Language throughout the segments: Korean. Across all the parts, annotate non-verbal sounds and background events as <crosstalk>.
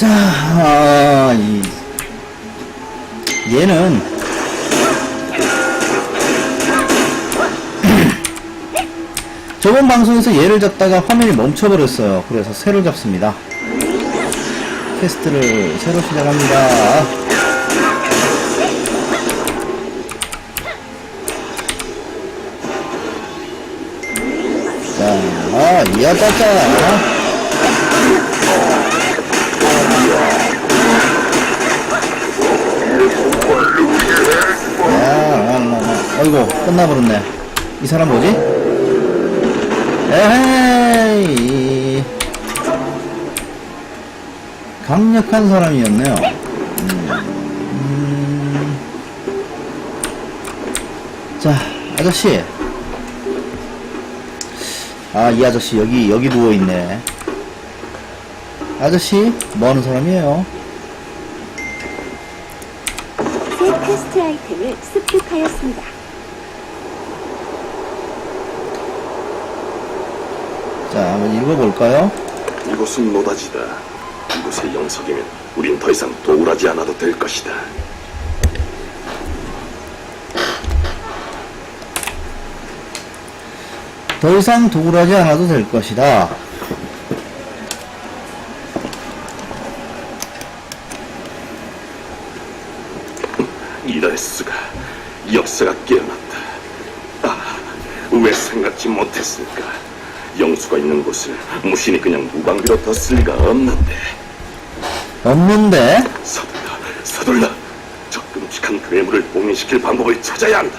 자, 아, 이, 얘는 <clears throat> 저번 방송에서 얘를 잡다가 화면이 멈춰버렸어요. 그래서 새로 잡습니다. 테스트를 새로 시작합니다. 자, 아, 이어짜짜. 아, 아. 어이구, 끝나버렸네. 이 사람 뭐지? 에헤이. 강력한 사람이었네요. 음, 음. 자, 아저씨. 아, 이 아저씨, 여기, 여기 누워있네. 아저씨, 뭐 하는 사람이에요? 새 테스트 아이템을 습득하였습니다. 자, 한번 읽어볼까요? 이곳은 노다지다. 이곳의 영석이면 우린 더 이상 도울하지 않아도 될 것이다. 더 이상 도굴하지 않아도 될 것이다. 이달스가 역사가 깨어났다. 아, 왜 생각지 못했을까? 영수가 있는 곳을 무신이 그냥 무방비로 뒀을 리가 없는데. 없는데? 서둘러, 서둘러. 저 끔찍한 괴물을 봉인시킬 방법을 찾아야 한다.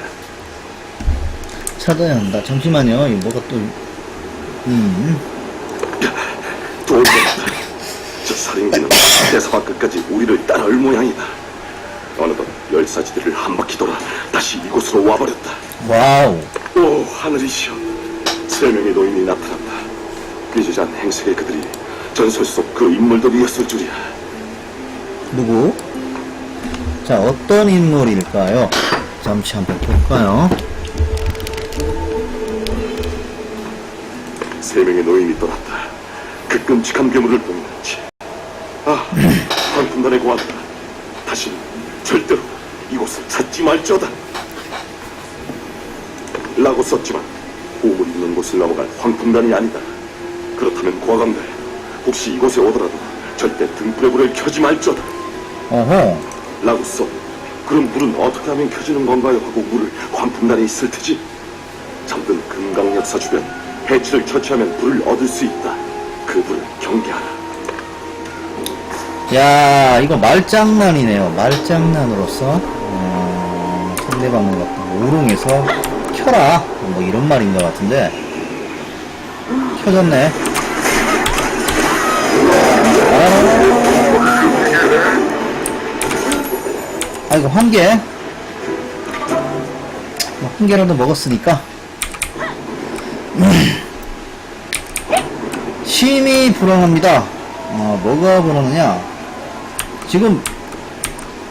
찾아야 한다. 잠시만요. 이거 뭐가 또, 음. 돌겠다. 저 살인귀는 대사바 끝까지 우리를 따라올 모양이다. 어느덧 열사지들을 한 바퀴 돌아 다시 이곳으로 와버렸다. 와우. 오 하늘이시여 세 명의 노인이 나타났다 삐지잔 행색의 그들이 전설 속 그 인물들이었을 줄이야 누구? 자, 어떤 인물일까요? 잠시 한번 볼까요? 세 명의 노인이 떠났다 그 끔찍한 괴물을 보는 채아 황풍단의 고한다 다시 절대로 이곳을 찾지 말지어다 라고 썼지만 보물 있는 곳을 넘어갈 황풍단이 아니다 그렇다면 과감대 혹시 이곳에 오더라도 절대 등불의 불을 켜지 말지어다 어허. 라고 써. 그럼 불은 어떻게 하면 켜지는 건가요? 하고 물을 관품단에 있을 테지. 잠든 금강 역사 주변 해치를 처치하면 불을 얻을 수 있다. 그 불을 경계하라. 야, 이거 말장난이네요. 말장난으로서, 어, 상대방을 갖다 오롱해서 켜라. 뭐 이런 말인 것 같은데. 켜졌네. 아, 이고 한 개. 뭐한 개라도 먹었으니까. 심히 불안합니다. 어, 뭐가 불안하냐? 지금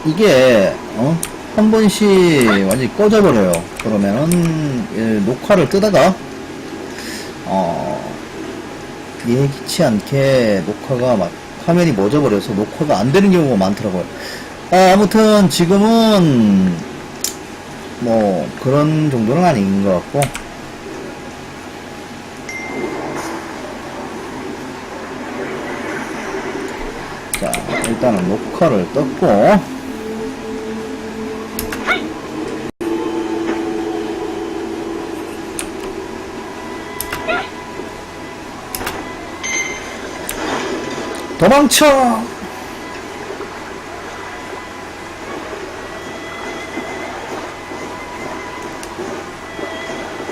이게 어? 한 번씩 완전히 꺼져버려요. 그러면은 예, 녹화를 뜨다가 어, 예기치 않게 녹화가 막 화면이 멎어버려서 녹화가 안 되는 경우가 많더라고요. 아, 아무튼 지금은 뭐 그런 정도는 아닌 것 같고 자, 일단은 녹화를 떴고, 도망쳐!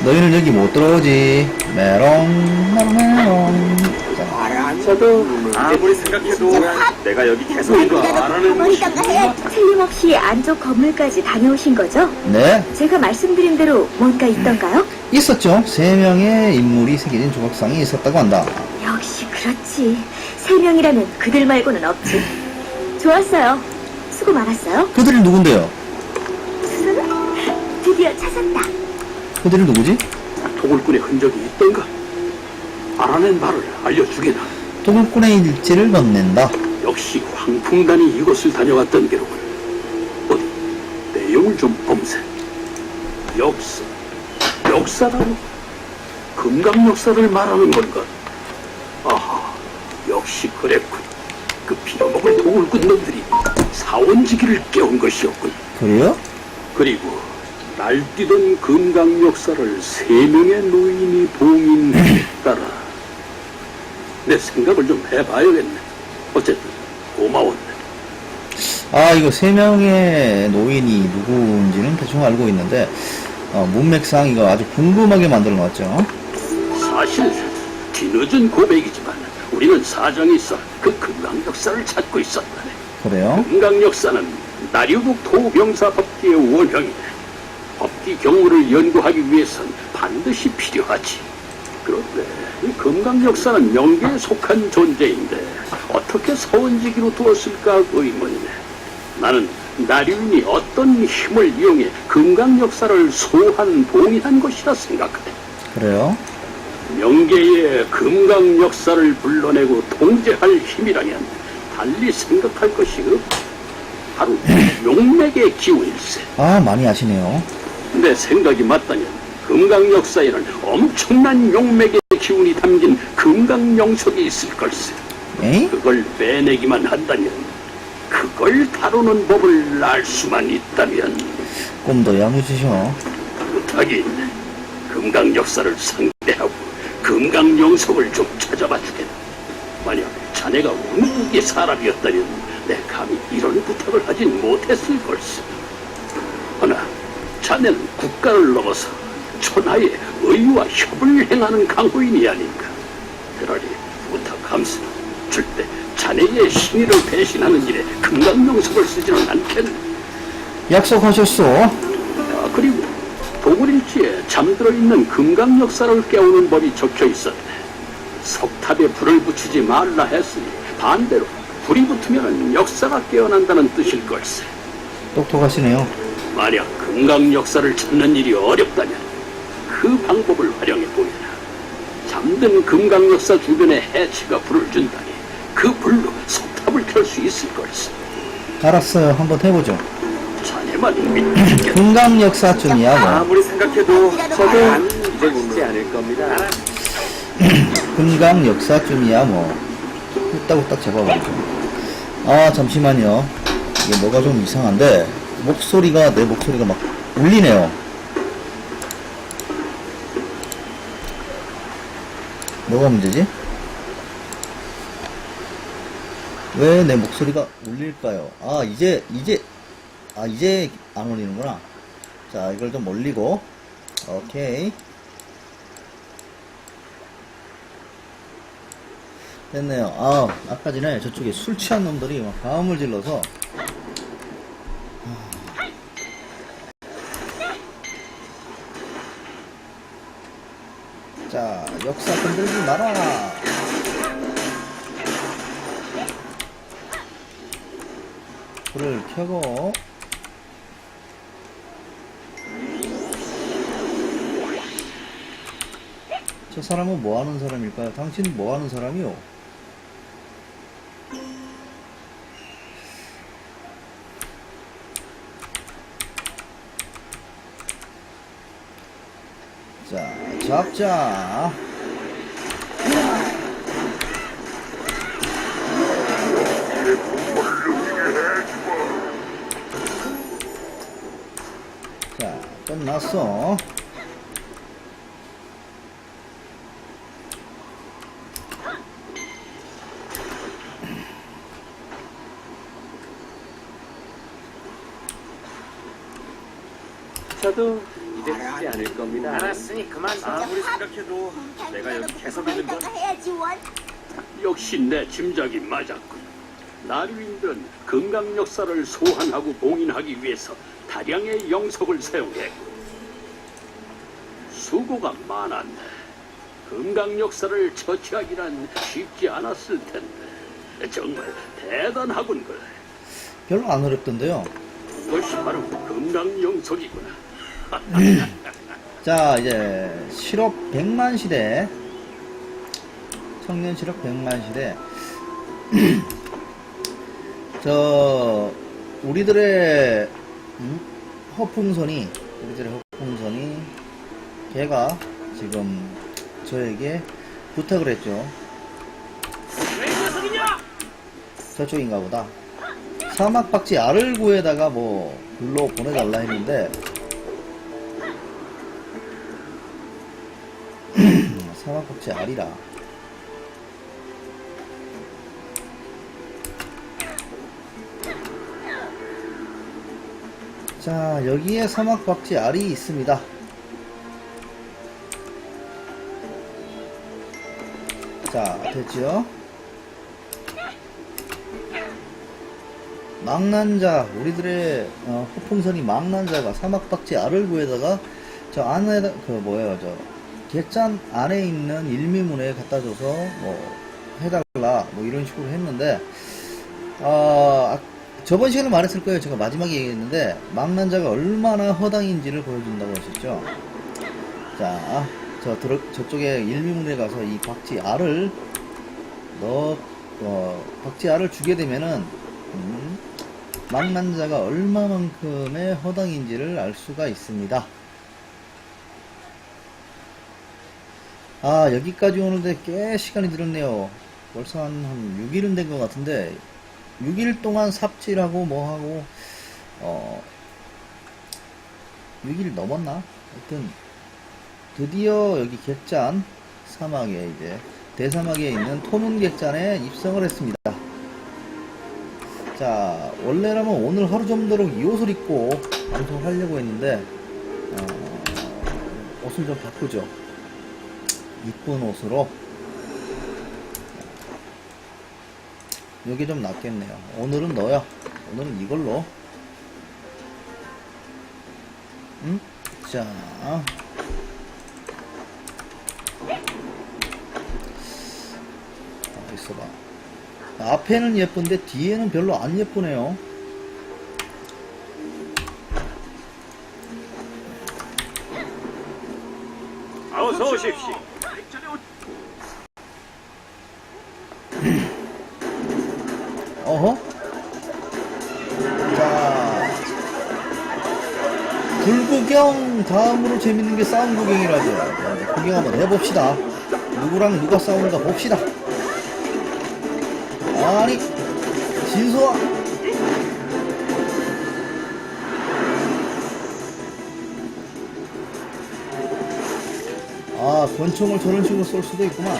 너희는 여기 못 들어오지. 메롱, 메롱, 메롱. 자, 저도 아무리 생각해도 내가 여기 계속 이거 안 하는 가버리던가 해. 틀림없이 안쪽 건물까지 다녀오신 거죠? 네, 제가 말씀드린 대로 뭔가 있던가요? 있었죠. 세 명의 인물이 새겨진 조각상이 있었다고 한다. 역시 그렇지. 세 명이라면 그들 말고는 없지. 좋았어요. 수고 많았어요. 그들이 누군데요? <laughs> 드디어 찾았다. 그들이 누구지? 도굴꾼의 흔적이 있던가? 알아낸 말을 알려주게나 도굴꾼의 일지를 건넨다. 역시 황풍단이 이곳을 다녀왔던 게로군. 어디 내용을 좀 봄세. 역사, 역사라고 금강 역사를 말하는 건가? 아하, 역시 그랬군. 그 빌어먹을 도울꾼 놈들이 사원지기를 깨운 것이었군. 그래요? 그리고 날뛰던 금강 역사를 세 명의 노인이 봉인했다라. <laughs> 내 생각을 좀 해봐야겠네. 어쨌든 고마웠네. 아, 이거 세 명의 노인이 누구인지는 대충 알고 있는데, 어, 문맥상 이거 아주 궁금하게 만들어 놨죠. 사실 뒤늦은 고백이지만 우리는 사정이 있어 그 금강 역사를 찾고 있었다네. 그래요? 금강 역사는 나류국 토병사 법기의 원형이네. 법기 경우를 연구하기 위해선 반드시 필요하지. 그런데 이 금강 역사는 명계에 속한 존재인데 어떻게 서원지기로 두었을까 의문이네. 나는 나류인이 어떤 힘을 이용해 금강 역사를 소한 봉인한 것이라 생각하네. 그래요? 명계의 금강 역사를 불러내고 통제할 힘이라면 달리 생각할 것이 없. 바로 용맥의 기운일세. 아, 많이 아시네요. 내 생각이 맞다면 금강 역사에는 엄청난 용맥의 기운이 담긴 금강 영석이 있을 걸세. 에이? 그걸 빼내기만 한다면 그걸 다루는 법을 알 수만 있다면 꿈도 야무지셔. 있네. 금강 역사를 상대하고 금강 영석을 좀 찾아봐 주겠다. 만약 자네가 운국의 사람이었다면 내 감히 이런 부탁을 하진 못했을 걸세. 허나 자네는 국가를 넘어서 천하의 의와 협을 행하는 강호인이 아닌가. 그러니 부탁함스 절대 자네의 신의를 배신하는 일에 금강 영석을 쓰지는 않겠네. 약속하셨소. 도굴일지에 잠들어 있는 금강 역사를 깨우는 법이 적혀 있었네. 석탑에 불을 붙이지 말라 했으니 반대로 불이 붙으면 역사가 깨어난다는 뜻일 걸세. 똑똑하시네요. 만약 금강 역사를 찾는 일이 어렵다면 그 방법을 활용해 보여라. 잠든 금강 역사 주변에 해치가 불을 준다니 그 불로 석탑을 켤 수 있을 걸세. 알았어요. 한번 해보죠. 금강 역사쯤이야, 뭐. 아무리 생각해도 저도 이제 쉽지 않을 겁니다. <clears throat> 금강 역사쯤이야, 뭐. 후딱후딱 잡아버리죠. 아, 잠시만요. 이게 뭐가 좀 이상한데, 목소리가, 내 목소리가 막 울리네요. 뭐가 문제지? 왜 내 목소리가 울릴까요? 아, 이제, 이제, 아, 이제 안 울리는구나. 자, 이걸 좀 올리고, 오케이. 됐네요. 아, 아까 전에 저쪽에 술 취한 놈들이 막 바음을 질러서. 자, 역사 건들지 마라. 불을 켜고. 저 사람은 뭐 하는 사람일까요? 당신은 뭐 하는 사람이요? 자, 잡자. 자, 끝났어. 저도 이제 쉽지 않을 겁니다. 알았으니 그만. 아무리 생각해도 내가 여기 계속 있는 건 해야지 원. 역시 내 짐작이 맞았군. 나류인들은 금강 역사를 소환하고 봉인하기 위해서 다량의 영석을 사용했고 수고가 많았네. 금강 역사를 처치하기란 쉽지 않았을 텐데 정말 대단하군 그래. 별로 안 어렵던데요. 그것이 바로 금강 영석이구나. <laughs> 자, 이제 실업 100만 시대. 청년 실업 100만 시대. <clears throat> 저 우리들의 음? 허풍선이 우리들의 허풍선이 걔가 지금 저에게 부탁을 했죠. 저쪽인가 보다. 사막 박쥐 알을 구해다가 뭐 글로 보내달라 했는데 사막 박쥐 알이라. 자, 여기에 사막 박쥐 알이 있습니다. 자, 됐죠? 망난자, 우리들의 어, 후풍선이 망난자가 사막 박쥐 알을 구해다가 저 안에, 그 뭐예요, 저, 객잔 안에 있는 일미문에 갖다 줘서 뭐 해달라, 뭐 이런 식으로 했는데, 아, 저번 시간에 말했을 거예요. 제가 마지막에 얘기했는데, 망난자가 얼마나 허당인지를 보여준다고 했었죠. 자, 저, 들어, 저쪽에 일미문에 가서 이 박쥐 알을 넣어, 어, 박쥐 알을 주게 되면은, 음, 망난자가 얼마만큼의 허당인지를 알 수가 있습니다. 아, 여기까지 오는데 꽤 시간이 들었네요. 벌써 한, 한 6일은 된 것 같은데, 6일 동안 삽질하고 뭐하고, 어, 6일 넘었나? 하여튼, 드디어 여기 객잔 사막에 이제, 대사막에 있는 토문 객잔에 입성을 했습니다. 자, 원래라면 오늘 하루 정도로 이 옷을 입고 방송을 하려고 했는데, 어, 옷을 좀 바꾸죠. 이쁜 옷으로. 이게 좀 낫겠네요. 오늘은 너야. 오늘은 이걸로. 응? 자. 아, 있어봐. 앞에는 예쁜데 뒤에는 별로 안 예쁘네요. 어서 오십시오. 어허? 자. 불구경 다음으로 재밌는 게 싸움 구경이라죠. 자, 구경 한번 해봅시다. 누구랑 누가 싸우는가 봅시다. 아니, 진소아. 아, 권총을 저런 식으로 쏠 수도 있구만.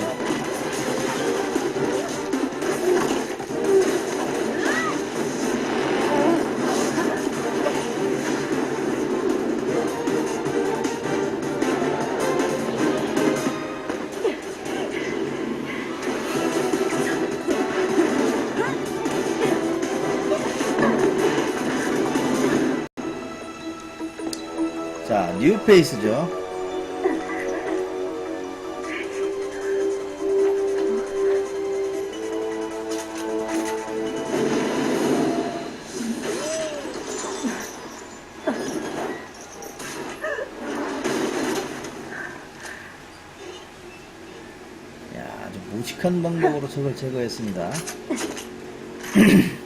자, 뉴페이스죠. 무식한 방법으로 적을 제거했습니다. <laughs>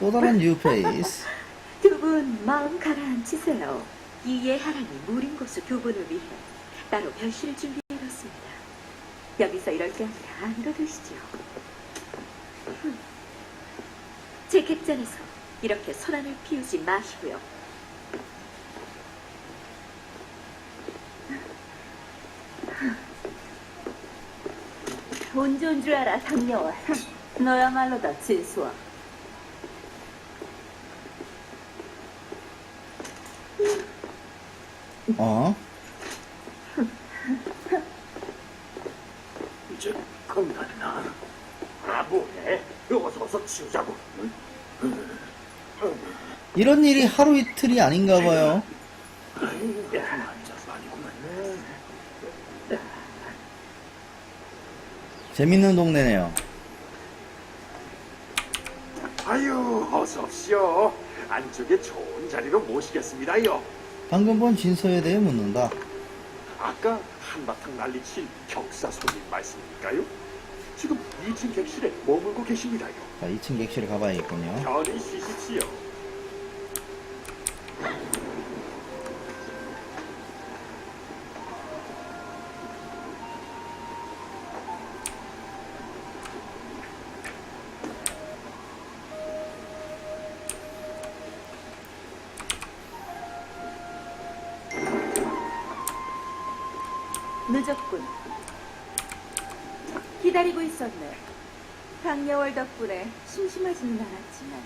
또 다른 뉴페이스. <laughs> 두 분 마음 가라앉히세요. 이 예하라니 무린 고수 두 분을 위해 따로 별실을 준비해놓습니다. 여기서 이럴 게 아니라 드시죠. 흠. 제 객잔에서 이렇게 소란을 피우지 마시고요. 돈 좋은 줄 알아, 상녀와. 너야말로다, 진수아. 어? 이제 끝났나? 아 뭐해? 어서 어서 치우자고. 이런 일이 하루 이틀이 아닌가 봐요. 앉아서 아니구만. 재밌는 동네네요. 아유, 어서 오시오. 안쪽에 좋은 자리로 모시겠습니다요. 방금 본 진서에 대해 묻는다. 아까 한바탕 난리친 격사 손님 말씀일까요? 지금 2층 객실에 머물고 계십니다요. 자, 2층 객실에 가봐야겠군요. 편히 쉬십시오. 기다리고 있었네. 강여월 덕분에 심심하지는 않았지만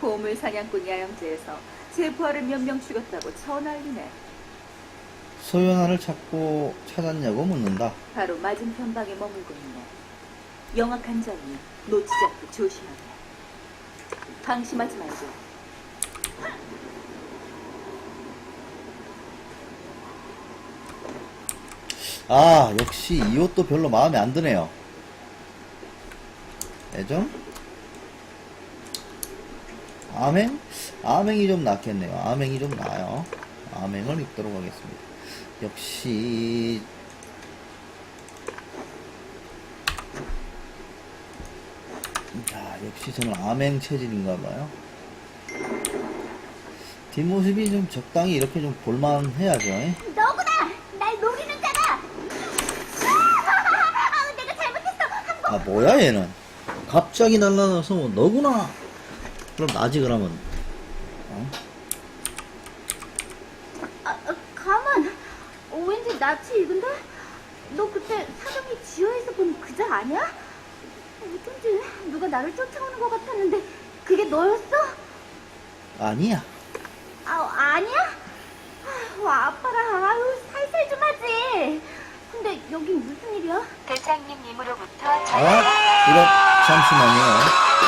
보물 사냥꾼 야영제에서 제 부하를 몇 명 죽였다고 전화리네. 소연아를 찾고 찾았냐고 묻는다. 바로 맞은편 방에 머물고 있네. 영악한 점이 놓치지 않고 조심하게. 방심하지 말고. 아, 역시 이 옷도 별로 마음에 안 드네요. 애정? 아맹? 아맹이 좀 낫겠네요. 아맹이 좀 나아요. 아맹을 입도록 하겠습니다. 역시, 자, 역시 저는 아맹 체질인가 봐요. 뒷모습이 좀 적당히 이렇게 좀 볼만해야죠. 예? 너구나! 날 노리는 자가! 아, 내가 잘못했어! 아 뭐야 얘는 갑자기 날라나서 뭐 너구나 그럼 나지 그러면 어? 아, 아, 가만! 어, 왠지 낯이 익은데? 너 그때 사정이 지하에서 본 그자 아니야? 어쩐지 누가 나를 쫓아오는 것 같았는데 그게 너였어? 아니야 아, 아니야? 아유, 아빠랑 아유 살살 좀 하지. 근데 여긴 무슨 일이야? 대장님님으로부터 아 이런 잠시만요.